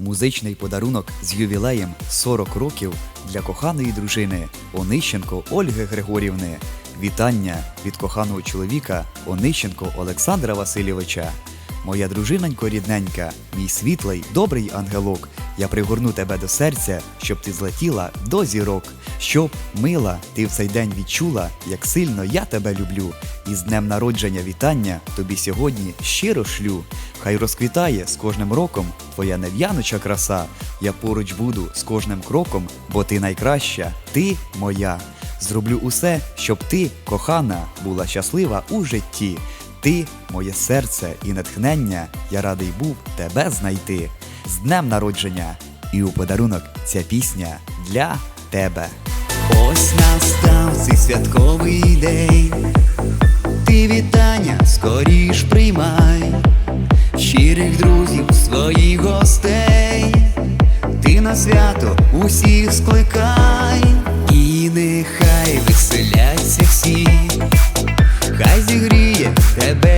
Музичний подарунок з ювілеєм 40 років для коханої дружини Онищенко Ольги Григорівни. Вітання від коханого чоловіка Онищенко Олександра Васильовича. Моя дружинонько рідненька, мій світлий, добрий ангелок. Я пригорну тебе до серця, щоб ти злетіла до зірок, щоб, мила, ти в цей день відчула, як сильно я тебе люблю. І з днем народження вітання тобі сьогодні щиро шлю. Хай розквітає з кожним роком твоя нев'яноча краса. Я поруч буду з кожним кроком, бо ти найкраща, ти моя. Зроблю усе, щоб ти, кохана, була щаслива у житті. Ти, моє серце і натхнення, я радий був тебе знайти. З днем народження! І у подарунок ця пісня для тебе. Ось настав цей святковий день. Ти вітання скоріш приймай, щирих друзів, своїх гостей, ти на свято усіх скликай, і нехай веселяться всі, хай зігріє тебе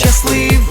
щасливі.